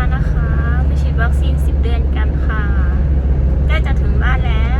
านะคะ ไปฉีดวัคซีน 10 เดือนกันค่ะ ใกล้จะถึงบ้านแล้ว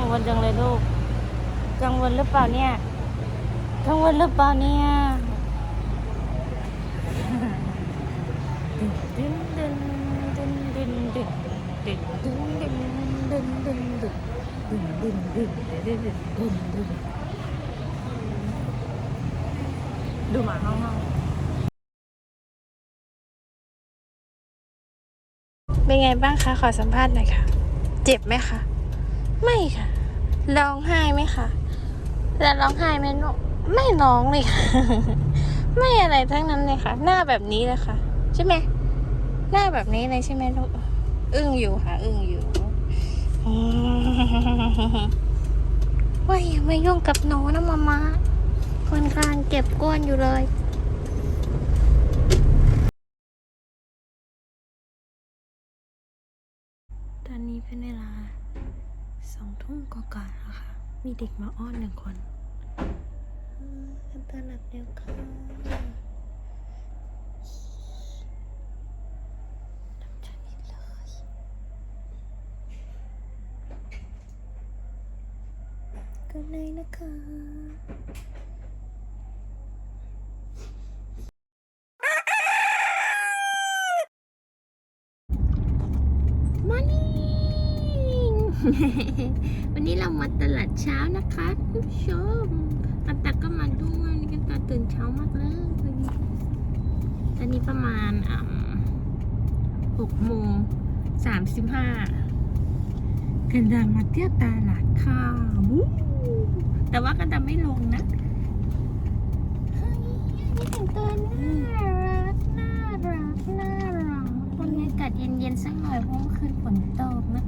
งวลจังเลยลูก กังวลหรือเปล่าเนี่ย กังวลหรือเปล่าเนี่ยดึงดึงดึงดึงดึงดึงดึงดึงดึงดึงดึงดึงดึงดึงดึงดึงดึงดูหมาห้องห้องเป็นไงบ้างคะ ขอสัมภาษณ์หน่อยค่ะ เจ็บไหมคะ ไม่ค่ะร้องไห้ไหมคะแล้วร้องไห้ไหมลูกไม่ร้องเลยค่ะ ไม่อะไรทั้งนั้นเลยค่ะ หน้าแบบนี้เลยค่ะ ใช่ไหมหน้าแบบนี้เลยใช่ไหมลูกอึ้งอยู่ค่ะ อึ้งอยู่ว่าอย่ามายุ่งกับหนูนะมามาคนกลางเก็บก้นอยู่เลยตอนนี้เป็นเวลา ช่วก่อนๆนะคะ มีเด็กมาอ้อนหนึ่งคนทำตัวหลับเร็วค่ะก็นเลยนะคะ วันนี้เรามาตลาดเช้านะคะคุณผู้ชมกันตาก็มาด้วยนี่กันตาตื่นเช้ามากเลยตอนนี้ประมาณอ่หกโมงสามสิบห้ากันตามาเที่ยวตลาดค่ะวู้แต่ว่ากันตาไม่ลงนะเฮ้ยอันนี้แต่งตัวน่ารักน่ารักน่ารักบรรยากาศเย็นๆสักหน่อยเพราะเมื่อคืนฝนตกนะคะ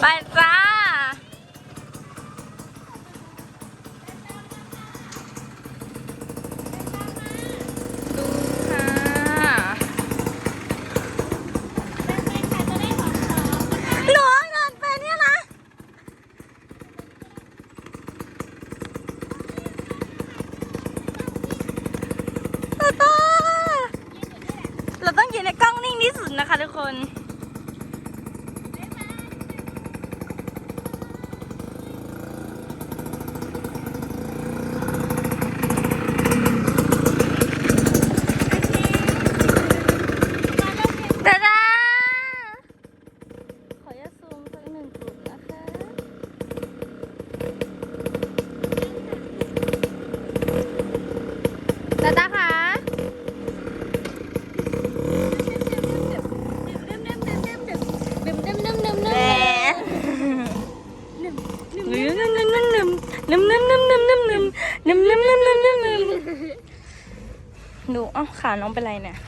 ไปจ้าฮ่ะหนูเเงินไปเนี่ยนะเราต้องยู่ในกล้องนิ่งที่สุดนะคะทุกคน ดูเอ้าขาน้องเป็นไรเนี่ย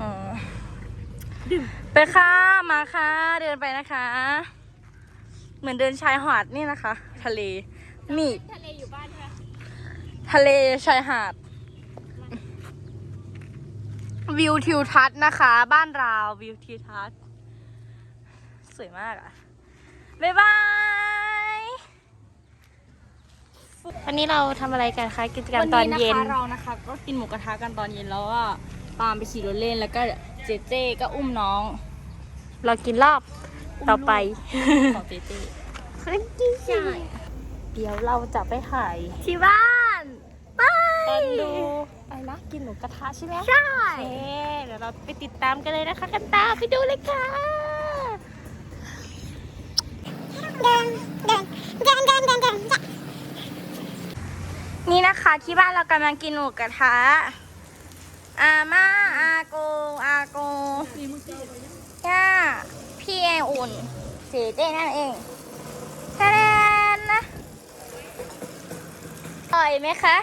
อ๋อไปค่ะมาค่ะ เดินไปนะคะ เหมือนเดินชายหาดนี่นะคะ ทะเลนี่ทะเลอยู่บ้านใช่ไหมทะเลชายหาด วิวทิวทัศน์นะคะ บ้านเราวิวทิวทัศน์ สวยมากอะบ๊ายบาย วันนี้เราทำอะไรกันคะกิจกรรมตอนเย็น วัะคะเรานะคะก็กินหมูกระทะกันตอนเย็นแล้วก็ตามไปขี่รถเล่นแล้วก็เจเจก็อุ้มน้องเรากินรอบต่อไป ของเจเจใช่เดี๋ยวเราจะไปถ่ายที่บ้านไปกันดูอะไรนะกินหมูกระทะใช่ไหมใช่ โอเคเดี๋ยวเราไปติดตามกันเลยนะคะ กันตามไปดูเลยค่ะ เดินเดินเดินเดินเดินเดิน นี่นะคะที่บ้านเรากำลังกินหมูกระทะ อาม่าอาโกอาโกย่าพี่แออุ่นเจเจนั่นเองแทนนะอร่อยไหมคะ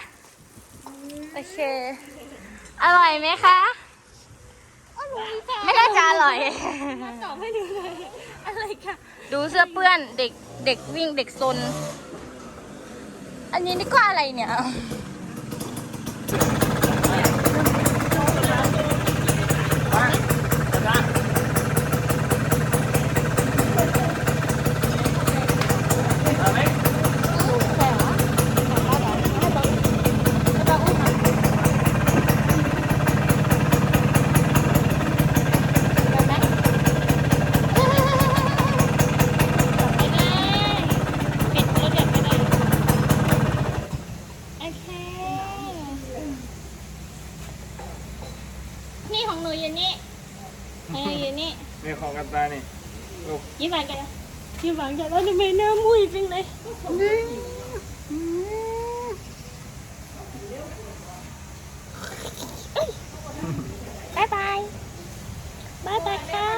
โอเค อร่อยไหมคะ ไม่ได้จะอร่อย ตอบให้ดูเลยอะไรค่ะ ดูเสื้อเปื้อนเด็กเด็กวิ่งเด็กซน อันนี้นี่ก็อะไรเนี่ย ปิดรถอย่างไม่ได้โอเค นี่ของหนูอยู่นี่ของหนูอยู่นี่นี่ของกันตานี่ลูกยิ้มหวานกันยิ้มหวานกันแล้วทำไมหน้ามุ้ยจังเลยบายบายบายบายค่ะ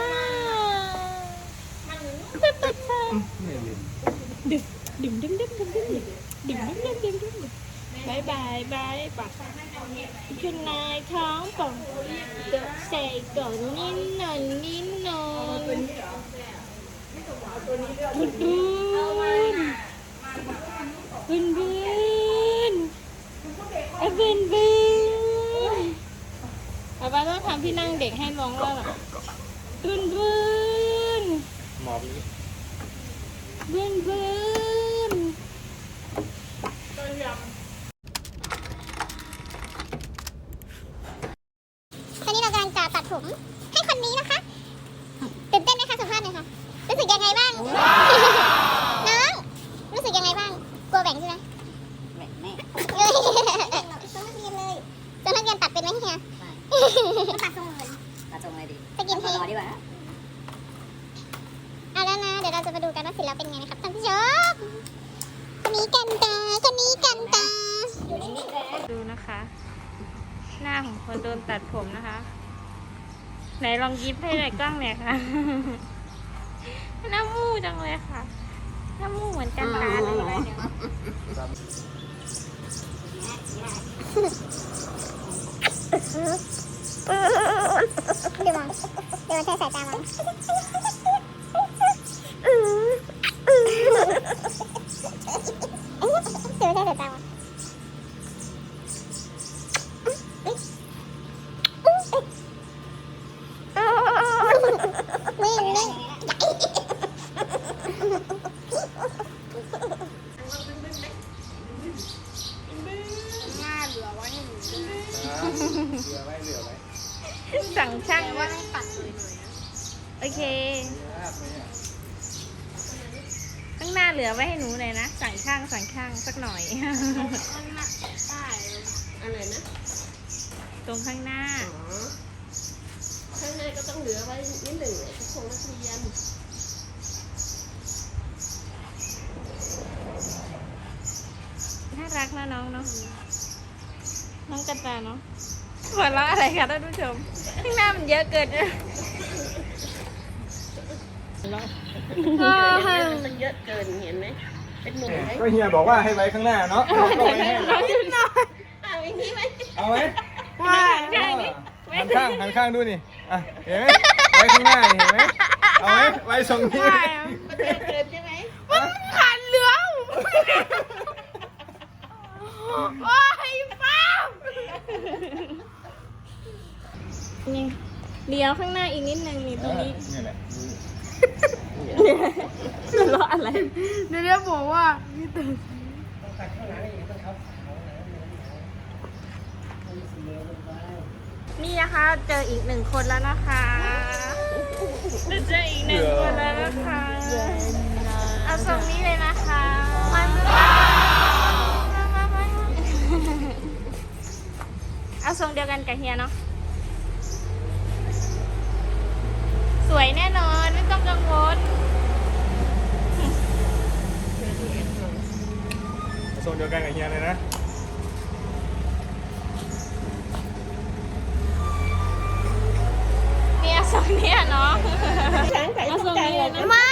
บ๊ายบายค่ะดึกดึมดึมดึมดึมดึมดึมดึมดึมดึมดึมดึม บายบายบายบายคุณนายท้องป่องใส่ก่อนนิดหน่อยนิดหน่อยบุญบุญบุญบุญไอ้บุญบุญป้าป้าต้องทำที่นั่งเด็กให้ร้องแล้วล่ะบุญบุญหมอบบุญบุญ ตอนนี้เรากำลังจะตัดผมให้คนนี้นะคะตื่นเต้นไหมคะสัมภาษณ์หน่อยค่ะรู้สึกยังไงบ้าง น้องรู้สึกยังไงบ้างกลัวแบ่งใช่ไหม แม่แม่ เฮ้ยต้องนักเรียนเลยต้องนักเรียนตัดเป็นไหมเฮียตัดทรงเลย มาจงเลยดิ สกินเฮด รอดีกว่านะ เอาแล้วนะ เดี๋ยวเราจะมาดูกันว่าเสร็จแล้วเป็นไงนะครับท่านผู้ชมคนนี้กันตาคนนี้กันตา ดูนะคะ หน้าของคนโดนตัดผมนะคะ ไหนลองยิ้มให้หน่อยกล้องหน่อยค่ะ น้ามูจังเลยค่ะ น้ามูเหมือนกันตาเลยดูมองดูมันใช้สายตามองดูมันใช้สายตามอง โอเค ข้างหน้าเหลือไว้ให้หนูหน่อยนะ สั่งช่างสั่งช่างสักหน่อย ข้างหน้าได้อะไรนะ ตรงข้างหน้า อ๋อ ข้างในก็ต้องเหลือไว้นิดหนึ่งอะทุกคนนักเรียนน่ารักนะน้องเนาะ น้องกระตายเนาะหัวเราะอะไรคะท่านผู้ชม ข้างหน้ามันเยอะเกินเลย มันเยอะเกินเห็นไหมเป็นหนุ่มไหมก็เฮียบอกว่าให้ไว้ข้างหน้าเนาะเราก็ไว้ให้เอาอย่างนี้ไหมเอาไหมว่าข้างนี้หันข้างหันข้างดูนี่อะเห็นไหมไว้ข้างหน้านี่เห็นไหมเอาไหมไว้ทรงนี้มันเยอะเกินใช่ไหมขาดเหลืองโอ้ยป้านี่เลี้ยวข้างหน้าอีกนิดนึงนี่ตรงนี้นี่แหละ หัวเราะอะไรเดี๋ยวเดี๋ยวบอกว่านี่นะคะ เจออีกหนึ่งคนแล้วนะคะเจออีกหนึ่งคนแล้วนะคะเอาทรงนี้เลยนะคะมันเอาทรงเดียวกันกับเฮียเนาะสวยแน่นอนไม่ ต้องกังวลทรงเดียวกันกับเฮียเลยนะเนี่ยทรงเนี้ยเนาะช้างไก่เอาทรงนี้เลยนะ มา